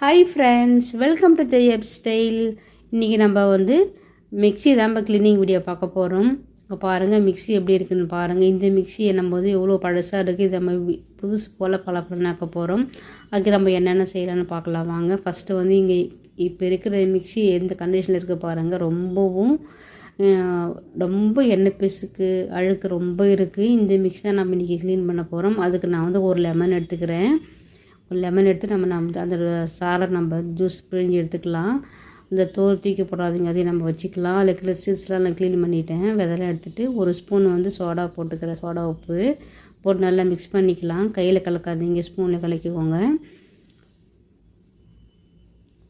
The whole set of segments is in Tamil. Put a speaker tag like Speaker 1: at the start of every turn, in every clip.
Speaker 1: Hi friends welcome to Jaya style இன்றைக்கி நம்ம வந்து மிக்ஸி தான் இப்போ க்ளீனிங் வீடியோ பார்க்க போகிறோம் இங்கே பாருங்கள் மிக்ஸி எப்படி இருக்குன்னு பாருங்கள் இந்த மிக்ஸி நம்ம வந்து எவ்வளோ பழசாக இருக்குது இதை நம்ம புதுசு போல் பளபளனாக்க போகிறோம் அதுக்கு நம்ம என்னென்ன செய்யலாம்னு பார்க்கலாம் வாங்க. ஃபஸ்ட்டு வந்து இங்கே இப்போ இருக்கிற மிக்ஸி எந்த கண்டிஷனில் இருக்க பாருங்கள் ரொம்பவும் ரொம்ப எண்ணெய் பிசுக்கு அழுக்கு ரொம்ப இருக்குது இந்த மிக்ஸி தான் நம்ம இன்றைக்கி க்ளீன் பண்ண போகிறோம் அதுக்கு நான் வந்து ஒரு லெமன் எடுத்துக்கிறேன். ஒரு லெமன் எடுத்து நம்ம நம்ம அந்த சாரை நம்ம ஜூஸ் பிழிஞ்சு எடுத்துக்கலாம். இந்த தோல் தூக்கி போடாதீங்க அதையும் நம்ம வச்சுக்கலாம். அதில் இருக்கிற நான் க்ளீன் பண்ணிட்டேன். விதெல்லாம் எடுத்துகிட்டு ஒரு ஸ்பூன் வந்து சோடா போட்டுக்கிறேன் சோடா உப்பு. போட்டு நல்லா மிக்ஸ் பண்ணிக்கலாம். கையில் கலக்காதீங்க ஸ்பூனில் கலக்கிக்கோங்க.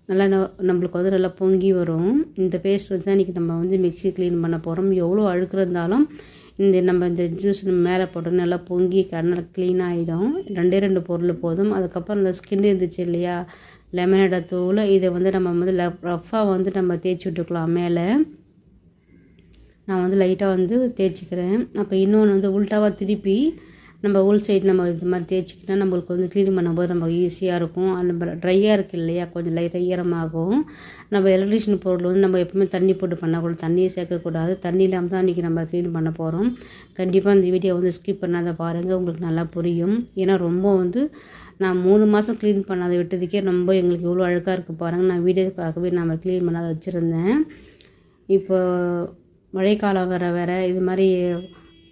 Speaker 1: நல்லா ந- நம்மளுக்கு வந்து நல்லா பொங்கி வரும். இந்த பேஸ்ட் வச்சு தான் இன்றைக்கி நம்ம வந்து மிக்ஸி க்ளீன் பண்ண போகிறோம் எவ்வளோ அழுக்கு இருந்தாலும் இந்த நம்ம இந்த ஜூஸ் மேலே போட்டு நல்லா பொங்கி கண்ணால் க்ளீன் ஆகிடும் ரெண்டே ரெண்டு பொருள் போதும். அதுக்கப்புறம் இந்த ஸ்கின் இருந்துச்சு இல்லையா? லெமனோட தூள். இதை வந்து நம்ம வந்து ரஃப்பாக வந்து நம்ம தேய்ச்சி விட்டுக்கலாம் மேலே. நான் வந்து லைட்டாக வந்து தேய்ச்சிக்கிறேன். அப்போ இன்னொன்று வந்து உல்ட்டாவாக திருப்பி நம்ம உள் சைடு நம்ம இது மாதிரி தேய்ச்சிக்கிட்டா நம்மளுக்கு வந்து க்ளீன் பண்ணும்போது நம்ம ஈஸியாக இருக்கும். அந்த ட்ரையாக இருக்குது இல்லையா? கொஞ்சம் லைட்டாக ஈரமாகும். நம்ம எலக்ட்ரிஷியன் பொருள் வந்து நம்ம எப்பவுமே தண்ணி போட்டு பண்ணக்கூடாது. தண்ணியை சேர்க்கக்கூடாது. தண்ணி இல்லாமல் தான் இன்றைக்கி நம்ம க்ளீன் பண்ண போகிறோம் கண்டிப்பாக இந்த வீடியோ வந்து ஸ்கிப் பண்ணாத பாருங்கள் உங்களுக்கு நல்லா புரியும். ஏன்னா ரொம்ப வந்து நான் மூணு மாதம் க்ளீன் பண்ணாத விட்டதுக்கே ரொம்ப எங்களுக்கு இவ்வளோ அழுக்காக இருக்குது பாருங்கள் நான் வீடியோக்காகவே நம்ம க்ளீன் பண்ணாத வச்சுருந்தேன். இப்போ மழைக்காலம் வர வேறு. இது மாதிரி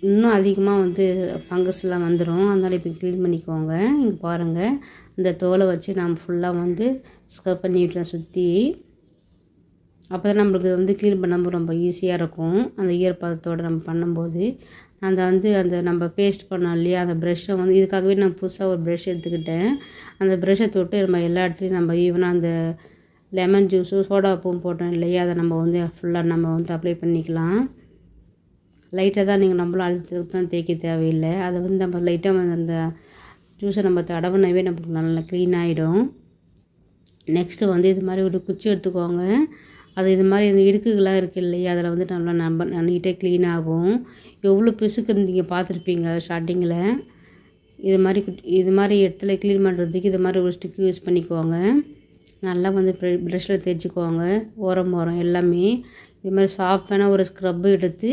Speaker 1: இன்னும் அதிகமாக வந்து ஃபங்கஸ்லாம் வந்துடும் அதனால் இப்போ க்ளீன் பண்ணிக்கோங்க. இங்கே பாருங்கள் இந்த தோலை வச்சு நாம் ஃபுல்லாக வந்து ஸ்க்ரப் பண்ணி விட்டேன் சுற்றி அப்போ தான் நம்மளுக்கு வந்து க்ளீன் பண்ணும்போது ரொம்ப ஈஸியாக இருக்கும். அந்த ஈரப்பதத்தோடு நம்ம பண்ணும்போது அந்த வந்து அந்த நம்ம பேஸ்ட் பண்ணோம் இல்லையா அந்த ப்ரெஷ்ஷை வந்து இதுக்காகவே நான் புதுசாக ஒரு ப்ரெஷ் எடுத்துக்கிட்டேன். அந்த ப்ரெஷ்ஷை தொட்டு நம்ம எல்லா இடத்துலையும் நம்ம ஈவனாக அந்த லெமன் ஜூஸும் சோடா உப்பும் போட்டோம் இல்லையா அதை நம்ம வந்து ஃபுல்லாக நம்ம வந்து அப்ளை பண்ணிக்கலாம். லைட்டாக தான் நீங்கள் நம்மளும் அழுத்து தான் தேய்க்க தேவையில்லை. அதை வந்து நம்ம லைட்டாக அந்த ஜூஸை நம்ம தடவினவே நம்மளுக்கு நல்லா க்ளீன் ஆகிடும் நெக்ஸ்ட்டு வந்து இது மாதிரி ஒரு குச்சி எடுத்துக்கோங்க. அது இது மாதிரி இந்த இடுக்குகளாக இருக்குது இல்லையா? அதில் வந்து நல்லா நம்ம நீட்டாக க்ளீன் ஆகும். எவ்வளோ பிசுக்கு நீங்கள் பார்த்துருப்பீங்க ஸ்டார்டிங்கில் இது மாதிரி இது மாதிரி இடத்துல க்ளீன் பண்ணுறதுக்கு இது மாதிரி ஒரு ஸ்டிக் யூஸ் பண்ணிக்குவாங்க நல்லா வந்து ப்ரெஷ்ஷில் தேய்ச்சிக்குவாங்க ஓரம் ஓரம் எல்லாமே. இது மாதிரி சாஃப்டான ஒரு ஸ்க்ரப்பு எடுத்து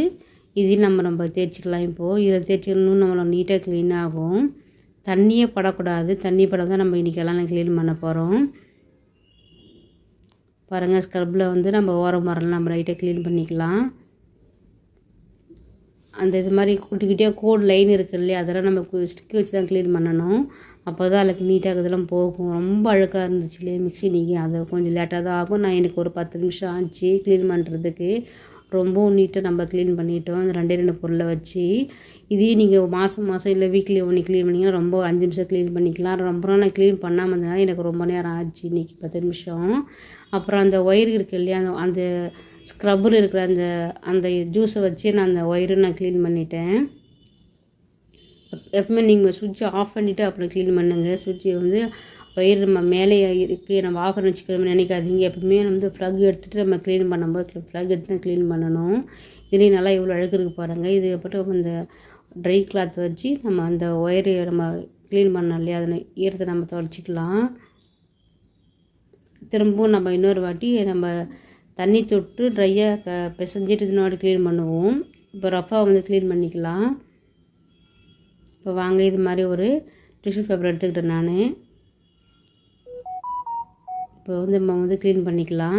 Speaker 1: இதையும் நம்ம நம்ம தேய்ச்சிக்கலாம் இப்போது இதில் தேய்ச்சிக்கணும் நம்மளை நீட்டாக க்ளீன் ஆகும். தண்ணியே படக்கூடாது. தண்ணி படம் தான் நம்ம இன்றைக்கி எல்லாம் க்ளீன் பண்ண போகிறோம் பாருங்கள் ஸ்க்ரப்பில் வந்து நம்ம ஓரம் மரம் நம்ம லைட்டாக க்ளீன் பண்ணிக்கலாம். அந்த இது மாதிரி குட்டி கோடு லைன் இருக்குது இல்லையா அதெல்லாம் நம்ம ஸ்டிக் வச்சு தான் க்ளீன் பண்ணணும். அப்போ தான் அதுக்கு நீட்டாக இதெல்லாம் போகும். ரொம்ப அழுக்காக இருந்துச்சு இல்லையா மிக்ஸி நீங்கள் அது கொஞ்சம் லேட்டாக தான் ஆகும். நான் எனக்கு ஒரு பத்து நிமிஷம் ஆச்சு க்ளீன் பண்ணுறதுக்கு ரொம்பவும் நீட்டாக நம்ம க்ளீன் பண்ணிட்டோம். அந்த ரெண்டே ரெண்டு பொருளை வச்சு இதே நீங்கள் மாதம் மாதம் இல்லை வீக்லி ஒன்று க்ளீன் பண்ணிங்கன்னா ரொம்ப அஞ்சு நிமிஷம் க்ளீன் பண்ணிக்கலாம். ரொம்ப நாள் நான் க்ளீன் பண்ணாமல் இருந்ததுனால எனக்கு ரொம்ப நேரம் ஆச்சு இன்றைக்கி பத்து நிமிஷம். அப்புறம் அந்த ஒயர் இருக்குது இல்லையா அந்த அந்த ஸ்க்ரப்பர் இருக்கிற அந்த அந்த ஜூஸை வச்சு நான் அந்த ஒயரும் நான் க்ளீன் பண்ணிட்டேன். எப்பவுமே நீங்கள் சுவிட்சை ஆஃப் பண்ணிவிட்டு அப்புறம் க்ளீன் பண்ணுங்கள் சுவிட்சை வந்து ஒயர் நம்ம மேலே இருக்குது நம்ம ஆஃப் வச்சுக்கிறோம்னு நினைக்காதீங்க. எப்பவுமே வந்து ஃப்ளக் எடுத்துகிட்டு நம்ம க்ளீன் பண்ணும்போது ஃப்ளக் எடுத்து தான் க்ளீன் பண்ணணும். இதுலேயும் நல்லா இவ்வளோ அழுக்கு பாருங்கள் இது அப்புறம் அந்த ட்ரை கிளாத் வச்சு நம்ம அந்த ஒயரை நம்ம க்ளீன் பண்ணோம் இல்லையா? அதை ஈரத்தை நம்ம துடைச்சிக்கலாம். திரும்பவும் நம்ம இன்னொரு வாட்டி நம்ம தண்ணி தொட்டு ட்ரையாக க பிசைஞ்சிட்டு இன்னொரு க்ளீன் பண்ணுவோம். இப்போ ரஃபாக வந்து க்ளீன் பண்ணிக்கலாம். இப்போ வாங்க இது மாதிரி ஒரு டிஷ்யூ பேப்பர் எடுத்துக்கிட்டேன் நான். இப்போ வந்து நம்ம வந்து க்ளீன் பண்ணிக்கலாம்.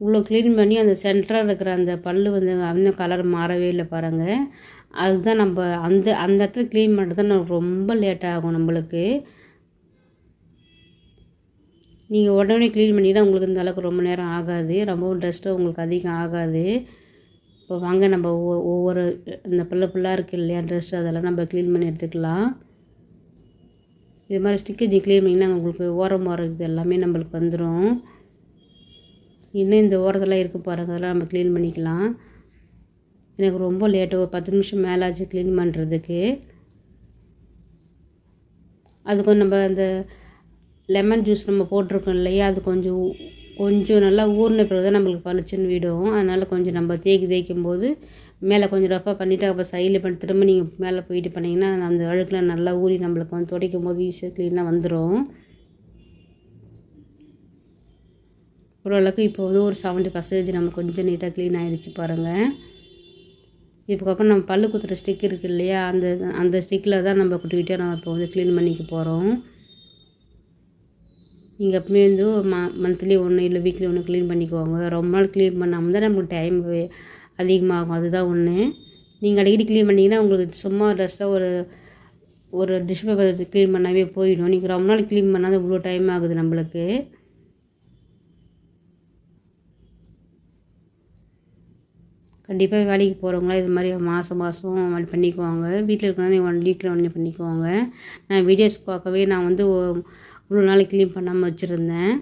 Speaker 1: இவ்வளோ க்ளீன் பண்ணி அந்த சென்டராக இருக்கிற அந்த பல் வந்து இன்னும் கலர் மாறவே இல்லை பாருங்கள் அதுதான் நம்ம அந்த அந்த இடத்துல க்ளீன் பண்ணுறது தான் ரொம்ப லேட் ஆகும் நம்மளுக்கு. நீங்கள் உடனே க்ளீன் பண்ணிங்கன்னா உங்களுக்கு இந்த அளவுக்கு ரொம்ப நேரம் ஆகாது. ரொம்பவும் டஸ்ட்டும் உங்களுக்கு அதிகம் ஆகாது. இப்போ வாங்க நம்ம ஒவ்வொரு இந்த பிள்ளை பிள்ளாக இருக்குது இல்லையா ட்ரெஸ் அதெல்லாம் நம்ம க்ளீன் பண்ணி எடுத்துக்கலாம். இது மாதிரி ஸ்டிக்கேஜ் க்ளீன் பண்ணிங்கன்னா உங்களுக்கு ஓரம் ஓரம் இது எல்லாமே நம்மளுக்கு வந்துடும் இன்னும் இந்த ஓரத்தெல்லாம் இருக்குது பாருங்கள் அதெல்லாம் நம்ம க்ளீன் பண்ணிக்கலாம். எனக்கு ரொம்ப லேட்டு ஒரு பத்து நிமிஷம் மேலே ஆச்சு க்ளீன் பண்ணுறதுக்கு அது கொஞ்சம் நம்ம அந்த லெமன் ஜூஸ் நம்ம போட்டிருக்கோம் இல்லையா அது கொஞ்சம் கொஞ்சம் நல்லா ஊறின பிறகு தான் நம்மளுக்கு பளிச்சுன்னு விடும். அதனால் கொஞ்சம் நம்ம தேக்கி தேய்க்கும் போது மேலே கொஞ்சம் ரஃபாக பண்ணிவிட்டு அப்புறம் சைடில் பண்ணி திரும்ப நீங்கள் மேலே போயிட்டு பண்ணிங்கன்னா அந்த அழுக்கெலாம் நல்லா ஊறி நம்மளுக்கு வந்து துடைக்கும் போது ஈஸியாக க்ளீனாக வந்துடும் ஓரளவுக்கு இப்போ வந்து ஒரு செவன்ட்டி பர்சன்டேஜ் நம்ம கொஞ்சம் நீட்டாக க்ளீன் ஆகிடுச்சு பாருங்கள் இதுக்கப்புறம் நம்ம பல்லு குத்துற ஸ்டிக் இருக்குது இல்லையா அந்த அந்த ஸ்டிக்கில் தான் நம்ம குட்டி குட்டியாக நம்ம இப்போ வந்து க்ளீன் பண்ணிக்க போகிறோம் நீங்கள் எப்பவுமே வந்து ம மந்த்லி ஒன்று இல்லை வீக்லி ஒன்று க்ளீன் பண்ணிக்குவாங்க ரொம்ப நாள் க்ளீன் பண்ணாமல் தான் நமக்கு டைம் அதிகமாகும். அதுதான் ஒன்று நீங்கள் அடிக்கடி க்ளீன் பண்ணிங்கன்னா உங்களுக்கு சும்மா ரெஸ்ட்டாக ஒரு ஒரு டிஷ் பேப்பர் க்ளீன் பண்ணாவே போயிடும். நீங்கள் ரொம்ப நாள் க்ளீன் பண்ணால் இவ்வளோ டைம் ஆகுது நம்மளுக்கு. கண்டிப்பாக வேலைக்கு போகிறவங்களாம் இது மாதிரி மாதம் மாதம் பண்ணிக்குவாங்க. வீட்டில் இருக்கிறவங்க ஒன் வீக்கில் ஒன்று பண்ணிக்குவாங்க. நான் வீடியோஸ் பார்க்கவே நான் வந்து இவ்வளோ நாளைக்கு க்ளீன் பண்ணாமல் வச்சுருந்தேன்.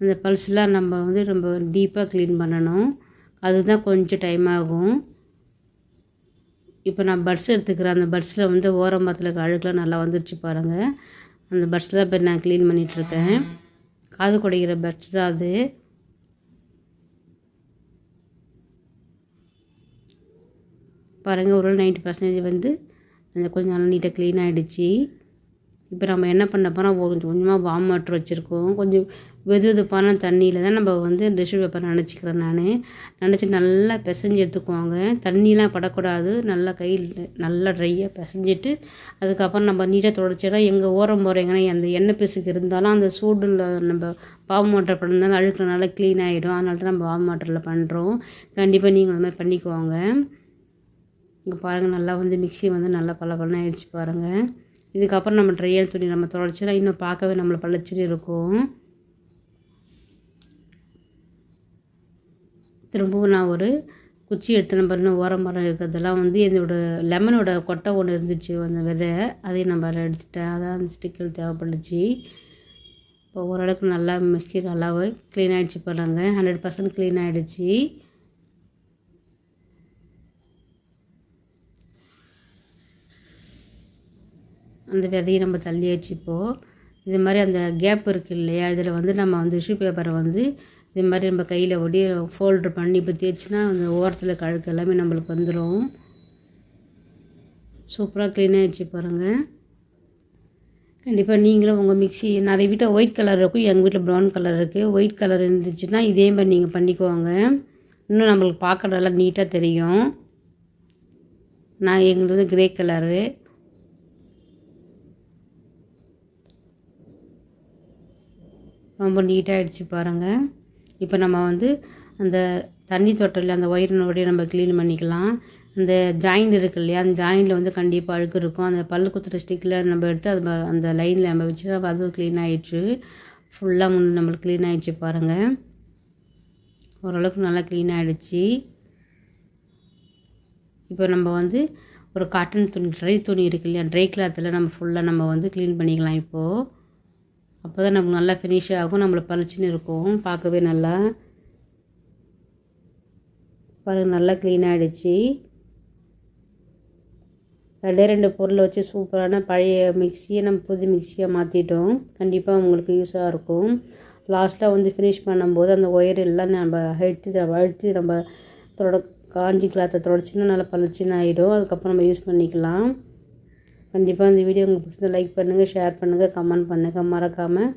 Speaker 1: அந்த பல்ஸ்லாம் நம்ம வந்து ரொம்ப டீப்பாக க்ளீன் பண்ணணும். அதுதான் கொஞ்சம் டைம் ஆகும். இப்போ நான் பட்ஸ் எடுத்துக்கிறேன். அந்த பட்ஸில் வந்து ஓரம்பரத்தில் இருக்க அழுக்கெலாம் நல்லா வந்துடுச்சு பாருங்கள் அந்த பட்ஸில் இப்போ நான் க்ளீன் பண்ணிகிட்ருக்கேன் காது குடைக்கிற பட்ஸ் தான் அது. பாருங்கள் ஒரு நைன்ட்டி பர்சன்டேஜ் வந்து கொஞ்சம் நல்லா நீட்டாக க்ளீன் ஆகிடுச்சு இப்போ நம்ம என்ன பண்ண போகிறோம் கொஞ்சம் கொஞ்சமாக வார்ம் வாட்டர் வச்சுருக்கோம். கொஞ்சம் வெது வெதுப்பான தண்ணியில் தான் நம்ம வந்து டிஷ்யூ பேப்பர் நினச்சிக்கிறேன் நான். நினச்சி நல்லா பிசைஞ்சு எடுத்துக்குவாங்க. தண்ணிலாம் படக்கூடாது. நல்லா கையில் நல்லா ட்ரையாக பிசைஞ்சிட்டு அதுக்கப்புறம் நம்ம நீட்டாக தொடச்சினா எங்கள் ஓரம் போகிறீங்கன்னா அந்த எண்ணெய் பிசுக்கு இருந்தாலும் அந்த சூடில் நம்ம பாவம் வாட்டர் பண்ணிருந்தாலும் அழுக்கிறனால க்ளீன் ஆகிடும் அதனால தான் நம்ம வார்ம் வாட்டரில் பண்ணுறோம் கண்டிப்பாக நீங்கள் அந்த மாதிரி பண்ணிக்குவாங்க இங்கே பாருங்கள் நல்லா வந்து மிக்சி வந்து நல்லா பல பலன்னு ஆயிடுச்சு பாருங்கள் இதுக்கப்புறம் நம்ம ட்ரையல் துணி நம்ம தொடச்சினா இன்னும் பார்க்கவே நம்மளை பழச்சுன்னு இருக்கும். திரும்பவும் நான் ஒரு குச்சி எடுத்து நம்ம இன்னும் ஓரம் மரம் இருக்கிறதெல்லாம் வந்து என்னோட லெமனோட கொட்டை ஒன்று இருந்துச்சு அந்த விதை. அதையும் நம்ம அதில் எடுத்துட்டேன். அதான் அந்த ஸ்டிக்கில் தேவைப்பட்டுச்சு. இப்போ ஓரளவுக்கு நல்லா மிக்சி நல்லாவே க்ளீன் ஆகிடுச்சு பாருங்கள் ஹண்ட்ரட் பர்சன்ட் க்ளீன் ஆகிடுச்சு அந்த விதையை நம்ம தள்ளி வச்சுப்போம். இது மாதிரி அந்த கேப் இருக்குது இல்லையா? இதில் வந்து நம்ம வந்து டிஷ்யூ பேப்பரை வந்து இது மாதிரி நம்ம கையில் ஒடி ஃபோல்ட்ரு பண்ணி இப்போ தேய்ச்சினா அந்த ஓரத்தில் கழுக்கு எல்லாமே நம்மளுக்கு வந்துடும் சூப்பராக க்ளீனாக வச்சு பாருங்கள் கண்டிப்பாக நீங்களும் உங்கள் மிக்சி நிறைய வீட்டில் ஒயிட் கலர் இருக்கும் எங்கள் வீட்டில் ப்ரௌன் கலர் இருக்குது ஒயிட் கலர் இருந்துச்சுன்னா இதே மாதிரி நீங்கள் பண்ணிக்குவாங்க இன்னும் நம்மளுக்கு பார்க்க நல்லா நீட்டாக தெரியும். நான் எங்களுக்கு வந்து கிரே கலரு ரொம்ப நீட்டாகிடுச்சு பாருங்கள் இப்போ நம்ம வந்து அந்த தண்ணி தொட்டில் அந்த ஒயரினோடைய நம்ம க்ளீன் பண்ணிக்கலாம். அந்த ஜாயிண்ட் இருக்கு இல்லையா அந்த ஜாயிண்டில் வந்து கண்டிப்பாக அழுக்கு இருக்கும். அந்த பல் குத்துற ஸ்டிக்கில் நம்ம எடுத்து அது அந்த லைனில் நம்ம வச்சு அதுவும் க்ளீன் ஆகிடுச்சு ஃபுல்லாக முன் நம்மளுக்கு க்ளீன் ஆகிடுச்சு பாருங்கள் ஓரளவுக்கு நல்லா க்ளீன் ஆகிடுச்சு இப்போ நம்ம வந்து ஒரு காட்டன் துணி ட்ரை துணி இருக்கு இல்லையா ட்ரை கிளாத்தில் நம்ம ஃபுல்லாக நம்ம வந்து க்ளீன் பண்ணிக்கலாம் இப்போது அப்போ தான் நமக்கு நல்லா ஃபினிஷ் ஆகும் நம்மளை பளிச்சுன்னு இருக்கும் பார்க்கவே நல்லா. பாருங்கள் நல்லா க்ளீன் ஆகிடுச்சு ரெண்டே ரெண்டு பொருளை வச்சு சூப்பரான பழைய மிக்சியை நம்ம புது மிக்சியாக மாற்றிட்டோம் கண்டிப்பாக உங்களுக்கு யூஸாக இருக்கும். லாஸ்ட்டாக வந்து ஃபினிஷ் பண்ணும்போது அந்த ஒயர் எல்லாம் நம்ம அழுத்தி அழுத்தி நம்ம தொட காஞ்சி கிளாத்தை தொடச்சின்னா நல்லா பளிச்சுன்னு ஆகிடும் அதுக்கப்புறம் நம்ம யூஸ் பண்ணிக்கலாம். கண்டிப்பாக இந்த வீடியோ உங்களுக்கு பிடிச்சது லைக் பண்ணுங்கள் ஷேர் பண்ணுங்கள் கமெண்ட் பண்ணுங்கள் மறக்காமல்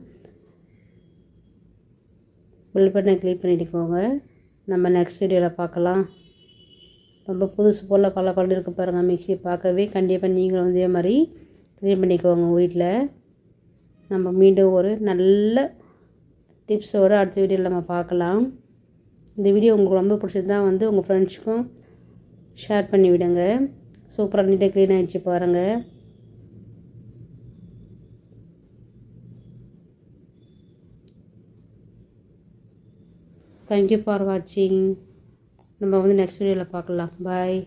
Speaker 1: பில் பண்ண கிளிக் பண்ணிட்டுக்கோங்க. நம்ம நெக்ஸ்ட் வீடியோவில் பார்க்கலாம். ரொம்ப புதுசு போல் பல பல இருக்க பாருங்கள் மிக்சி பார்க்கவே. கண்டிப்பாக நீங்களும் வந்து இதே மாதிரி க்ளீன் பண்ணிக்கோங்க வீட்டில் நம்ம மீண்டும் ஒரு நல்ல டிப்ஸோடு அடுத்த வீடியோவில் நம்ம பார்க்கலாம். இந்த வீடியோ உங்களுக்கு ரொம்ப பிடிச்சிருந்தா வந்து உங்கள் ஃப்ரெண்ட்ஸுக்கும் ஷேர் பண்ணி விடுங்க. சூப்பராக நீட்டாக க்ளீன் ஆகிடுச்சு பாருங்கள் தேங்க்யூ ஃபார் வாட்சிங் நம்ம வந்து நெக்ஸ்ட் வீடியோவில் பார்க்கலாம். பாய்